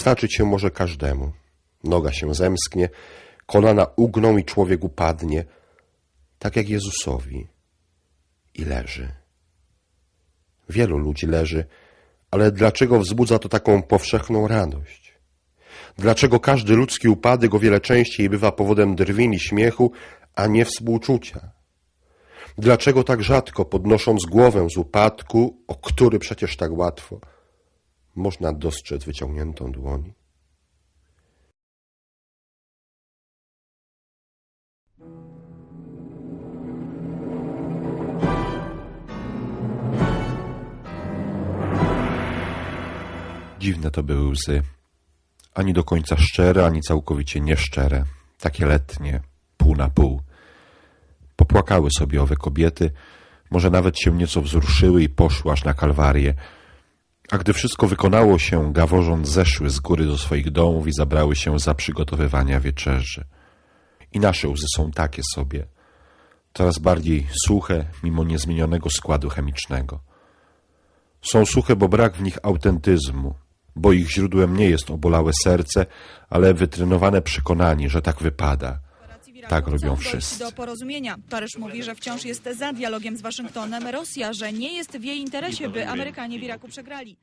Zdarzyć się może każdemu. Noga się zemsknie, kolana ugną i człowiek upadnie, tak jak Jezusowi. I leży. Wielu ludzi leży, ale dlaczego wzbudza to taką powszechną radość? Dlaczego każdy ludzki upadek o wiele częściej bywa powodem drwin i śmiechu, a nie współczucia? Dlaczego tak rzadko podnosząc głowę z upadku, o który przecież tak łatwo, można dostrzec wyciągniętą dłoń? Dziwne to były łzy. Ani do końca szczere, ani całkowicie nieszczere. Takie letnie, pół na pół. Popłakały sobie owe kobiety, może nawet się nieco wzruszyły i poszły aż na kalwarię. A gdy wszystko wykonało się, gaworząc zeszły z góry do swoich domów i zabrały się za przygotowywania wieczerzy. I nasze łzy są takie sobie, coraz bardziej suche, mimo niezmienionego składu chemicznego. Są suche, bo brak w nich autentyzmu, bo ich źródłem nie jest obolałe serce, ale wytrenowane przekonanie, że tak wypada. Tak robią wszyscy. Do porozumienia. Paryż mówi, że wciąż jest za dialogiem z Waszyngtonem. Rosja, że nie jest w jej interesie, by Amerykanie w Iraku przegrali.